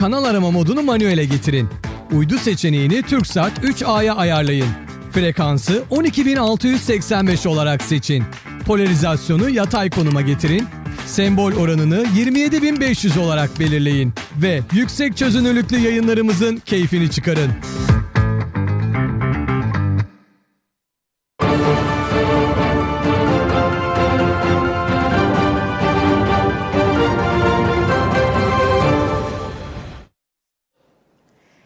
Kanal arama modunu manuele getirin. Uydu seçeneğini TürkSat 3A'ya ayarlayın. Frekansı 12685 olarak seçin. Polarizasyonu yatay konuma getirin. Sembol oranını 27500 olarak belirleyin ve yüksek çözünürlüklü yayınlarımızın keyfini çıkarın.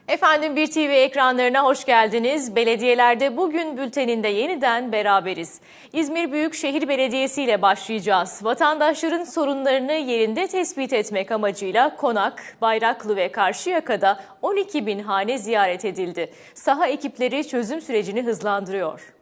Efendim bir TV ekranlarına hoş geldiniz. Belediyelerde bugün bülteninde yeniden beraberiz. İzmir Büyükşehir Belediyesi ile başlayacağız. Vatandaşların sorunlarını yerinde tespit etmek amacıyla Konak, Bayraklı ve Karşıyaka'da 12 bin hane ziyaret edildi. Saha ekipleri çözüm sürecini hızlandırıyor.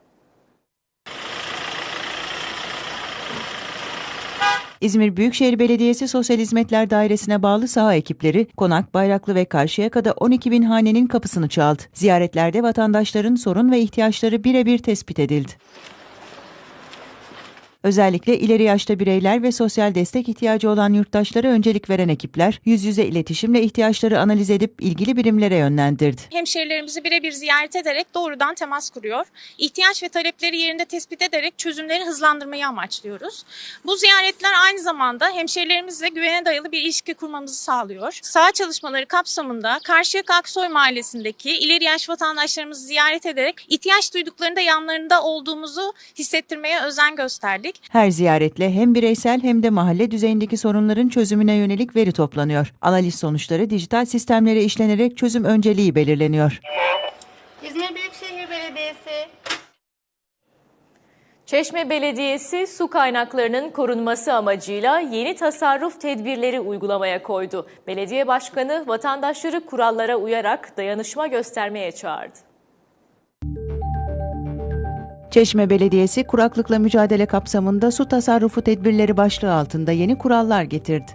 İzmir Büyükşehir Belediyesi Sosyal Hizmetler Dairesi'ne bağlı saha ekipleri Konak, Bayraklı ve Karşıyaka'da 12 bin hanenin kapısını çaldı. Ziyaretlerde vatandaşların sorun ve ihtiyaçları birebir tespit edildi. Özellikle ileri yaşta bireyler ve sosyal destek ihtiyacı olan yurttaşlara öncelik veren ekipler, yüz yüze iletişimle ihtiyaçları analiz edip ilgili birimlere yönlendirdi. hemşerilerimizi birebir ziyaret ederek doğrudan temas kuruyor. İhtiyaç ve talepleri yerinde tespit ederek çözümleri hızlandırmayı amaçlıyoruz. Bu ziyaretler aynı zamanda hemşerilerimizle güvene dayalı bir ilişki kurmamızı sağlıyor. Saha çalışmaları kapsamında Karşıyaka Aksoy Mahallesi'ndeki ileri yaş vatandaşlarımızı ziyaret ederek ihtiyaç duyduklarında yanlarında olduğumuzu hissettirmeye özen gösterdik. Her ziyaretle hem bireysel hem de mahalle düzeyindeki sorunların çözümüne yönelik veri toplanıyor. Analiz sonuçları dijital sistemlere işlenerek çözüm önceliği belirleniyor. İzmir Büyükşehir Belediyesi Çeşme Belediyesi su kaynaklarının korunması amacıyla yeni tasarruf tedbirleri uygulamaya koydu. Belediye Başkanı vatandaşları kurallara uyarak dayanışma göstermeye çağırdı. Çeşme Belediyesi kuraklıkla mücadele kapsamında su tasarrufu tedbirleri başlığı altında yeni kurallar getirdi.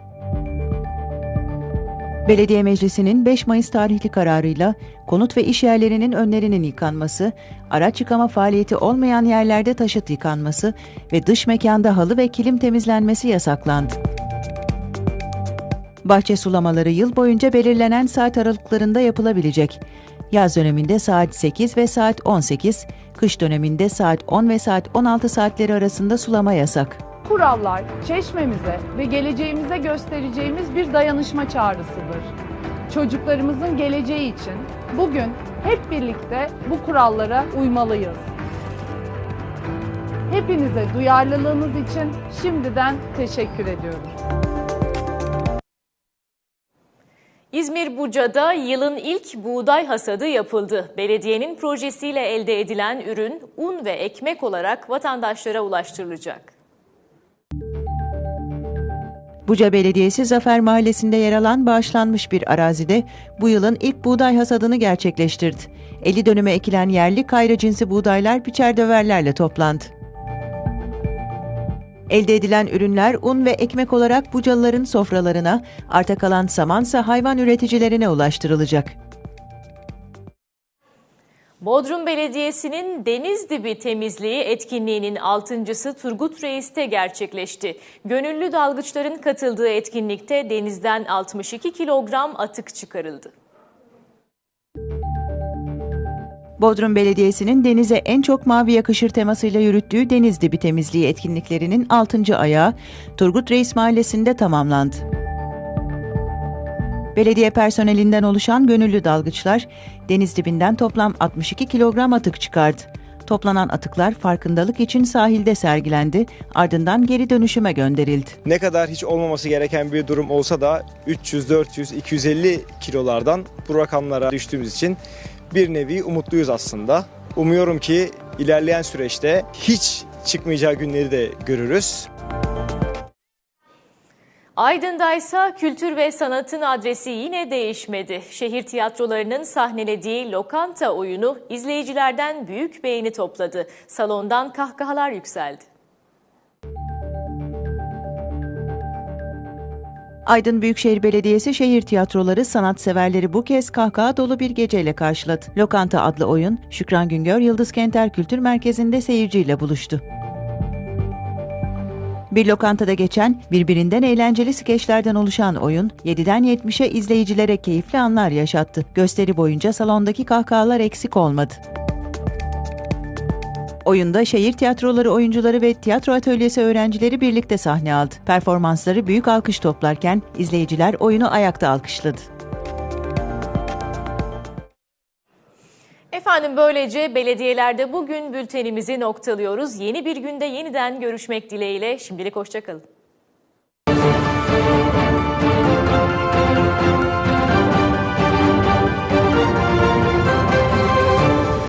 Belediye Meclisi'nin 5 Mayıs tarihli kararıyla konut ve iş yerlerinin önlerinin yıkanması, araç yıkama faaliyeti olmayan yerlerde taşıt yıkanması ve dış mekanda halı ve kilim temizlenmesi yasaklandı. Bahçe sulamaları yıl boyunca belirlenen saat aralıklarında yapılabilecek. Yaz döneminde saat 8 ve saat 18, kış döneminde saat 10 ve saat 16 saatleri arasında sulama yasak. kurallar çeşmemize ve geleceğimize göstereceğimiz bir dayanışma çağrısıdır. Çocuklarımızın geleceği için bugün hep birlikte bu kurallara uymalıyız. Hepinize duyarlılığınız için şimdiden teşekkür ediyorum. İzmir Buca'da yılın ilk buğday hasadı yapıldı. Belediyenin projesiyle elde edilen ürün un ve ekmek olarak vatandaşlara ulaştırılacak. Buca Belediyesi Zafer Mahallesi'nde yer alan bağışlanmış bir arazide bu yılın ilk buğday hasadını gerçekleştirdi. 50 dönüme ekilen yerli kayra cinsi buğdaylar biçer döverlerle toplandı. Elde edilen ürünler un ve ekmek olarak Bucalıların sofralarına, arta kalan samansa hayvan üreticilerine ulaştırılacak. Bodrum Belediyesi'nin deniz dibi temizliği etkinliğinin altıncısı Turgut Reis'te gerçekleşti. Gönüllü dalgıçların katıldığı etkinlikte denizden 62 kilogram atık çıkarıldı. Bodrum Belediyesi'nin denize en çok mavi yakışır temasıyla yürüttüğü deniz dibi temizliği etkinliklerinin 6. ayağı Turgut Reis Mahallesi'nde tamamlandı. Belediye personelinden oluşan gönüllü dalgıçlar deniz dibinden toplam 62 kilogram atık çıkardı. Toplanan atıklar farkındalık için sahilde sergilendi, ardından geri dönüşüme gönderildi. Ne kadar hiç olmaması gereken bir durum olsa da 300, 400, 250 kilolardan bu rakamlara düştüğümüz için bir nevi umutluyuz aslında. Umuyorum ki ilerleyen süreçte hiç çıkmayacağı günleri de görürüz. Aydın'da ise kültür ve sanatın adresi yine değişmedi. Şehir tiyatrolarının sahnelediği lokanta oyunu izleyicilerden büyük beğeni topladı. Salondan kahkahalar yükseldi. Aydın Büyükşehir Belediyesi şehir tiyatroları sanatseverleri bu kez kahkaha dolu bir geceyle karşıladı. Lokanta adlı oyun Şükran Güngör Yıldız Kenter Kültür Merkezi'nde seyirciyle buluştu. Bir lokantada geçen birbirinden eğlenceli skeçlerden oluşan oyun 7'den 70'e izleyicilere keyifli anlar yaşattı. Gösteri boyunca salondaki kahkahalar eksik olmadı. Oyunda şehir tiyatroları oyuncuları ve tiyatro atölyesi öğrencileri birlikte sahne aldı. Performansları büyük alkış toplarken izleyiciler oyunu ayakta alkışladı. Efendim böylece belediyelerde bugün bültenimizi noktalıyoruz. Yeni bir günde yeniden görüşmek dileğiyle. Şimdilik hoşçakalın.